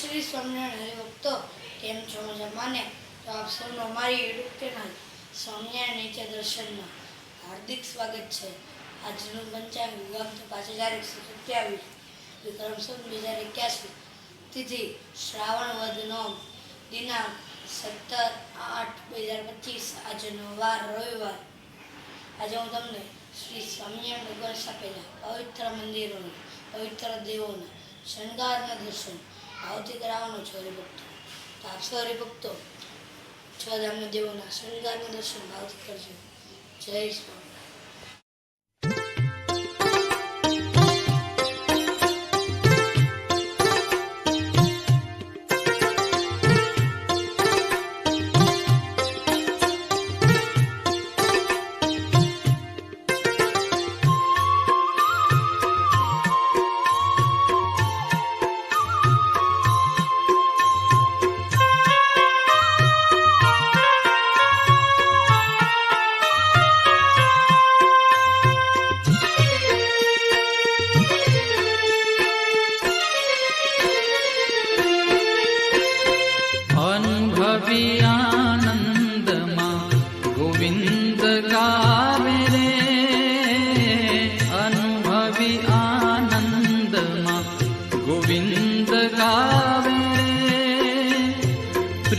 શ્રી સ્વામિનારાયણ હરિભક્તો કેમ છો મજામાં ને તો આપ સૌનો અમારી યુટ્યુબ ચેનલ સ્વામિનારાયણ નીચે દર્શનમાં. હાર્દિક સ્વાગત છે. આજનું પંચાંગ યુગામ તો પાંચ હજાર એકસો સત્યાવીસ. વિક્રમ સંત બે હજાર એક્યાસી. તિથિ શ્રાવણ વદ નોમ. દિનાંક સત્તર આઠ બે હજાર પચીસ. આજનો વાર રવિવાર. આજે હું તમને શ્રી સ્વામિનારાયણ ભગવાન સ્થાપેલા. પવિત્ર મંદિરોના, પવિત્ર દેવોના, શણગારના દર્શન ભાવથી કરાવવાનો છો હરિભક્તો તો આપ સૌ હરિભક્તો છ ધામના દેવોના શણગારના દર્શન ભાવથી કરજો જય સ્વામી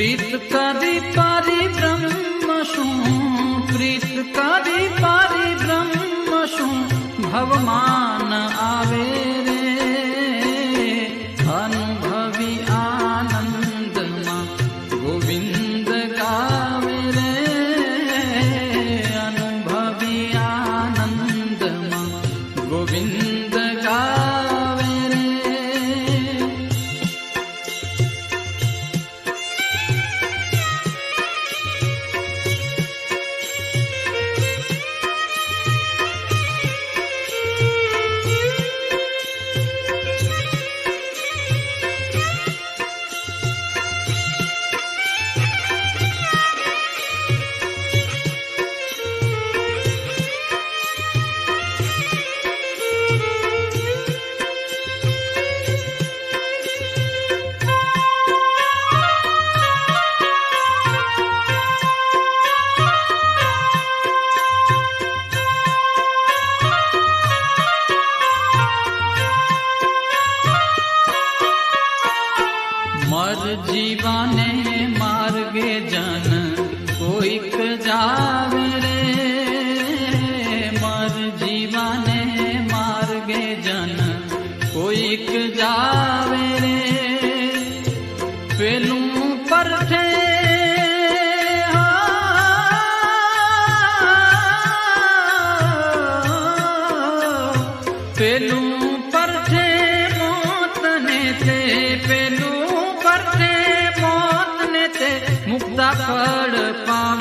પ્રીત કરી પારી બ્રહ્મ શું પ્રીત કરી પારી બ્રહ્મ શું ભવમાન આવે પેલું પરઠે પેલું પરઠે મોતને તે પેલું પરઠે મોતને તે મુક્તા ફળ પાવે રે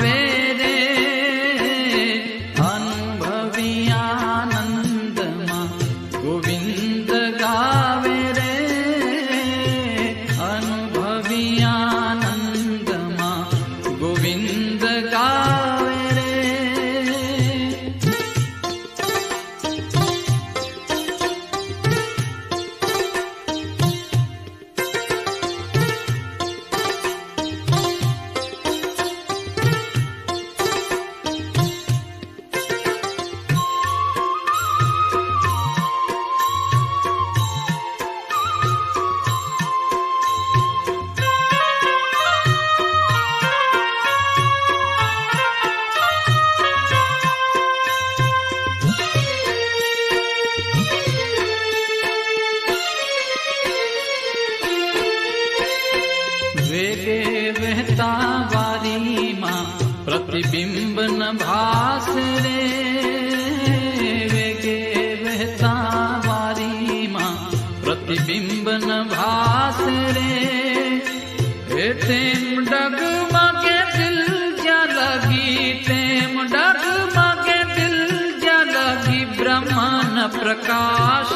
ભાસ રે વેગે વહેતા વારીમાં પ્રતિબિંબ ન ભાસ રે તેમ ડગમગે દિલ જ્યાં લગી તેમ દિલ જ્યાં લગી બ્રહ્મન પ્રકાશ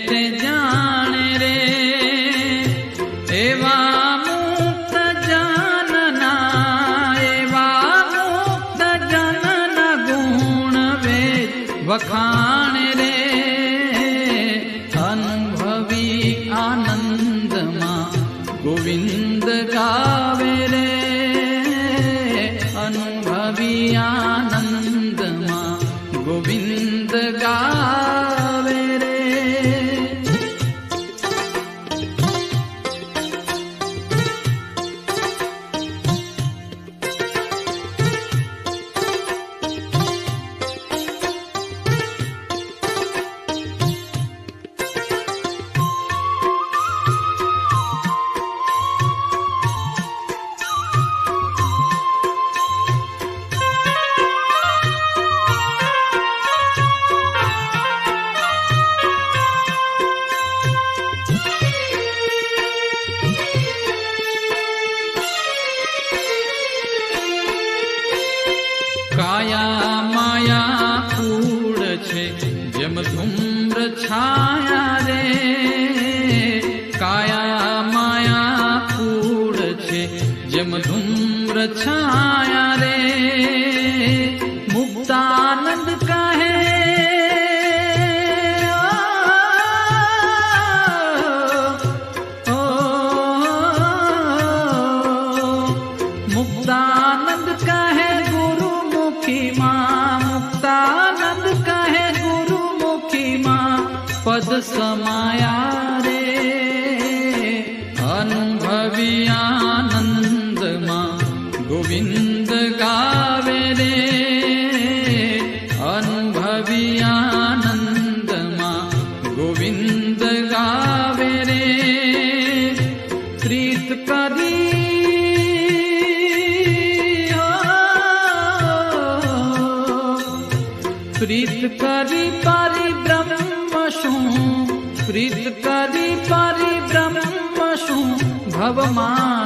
છાયા રે કાયા માયા કૂળ છે જેમ ધૂમ્ર છાયા રે મુક્તાનંદ કહે મુક્તાનંદ કહે ગુરુમુખી માં સમાયા રે અનુભવી આનંદમાં ગોવિંદ ગાવે રે અનુભવી આનંદમાં ગોવિંદ ગાવે રે પ્રીત કરી પ્રીત કરી ભવમાન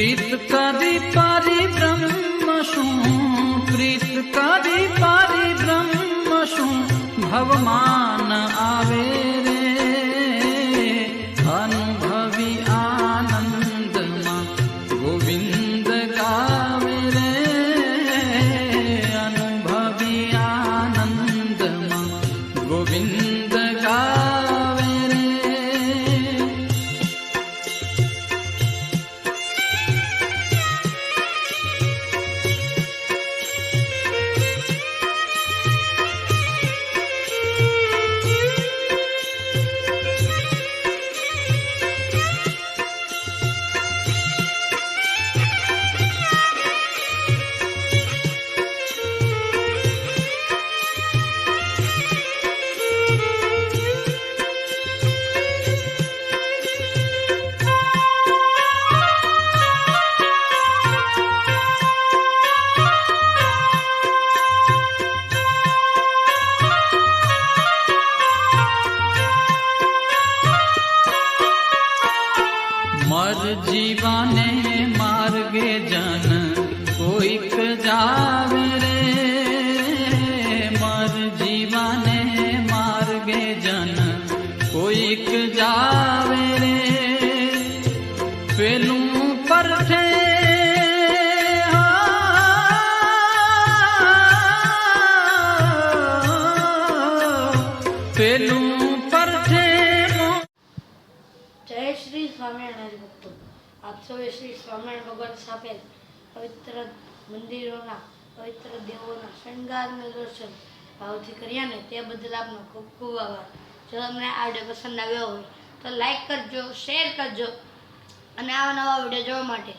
ीत कीपरिब्रह्मसु प्रीत कदि परिब्रह्मसु भगवान् કોઈક જાવે રે પેલું પરઠે જય શ્રી સ્વામિનારાયણ ભક્તો. આપ સૌએ શ્રી સ્વામિનારાયણ ભગવાન સ્થાપેલ પવિત્ર મંદિરોના, પવિત્ર દેવોના શણગારના દર્શન ભાવથી કર્યા ને તે બદલ આપનો ખૂબ ખૂબ આભાર. જો તમને આ વીડિયો પસંદ આવ્યો હોય તો લાઈક કરજો શેર કરજો અને આવા નવા વીડિયો જોવા માટે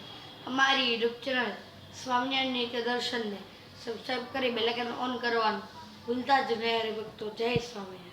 અમારી યુટ્યુબ ચેનલ સ્વામિનારાયણ નિત્ય દર્શનને સબસ્ક્રાઈબ કરી બેલાઇકન ઓન કરવાનું ભૂલતા જ નહીં હરિભક્તો જય સ્વામિનારાયણ.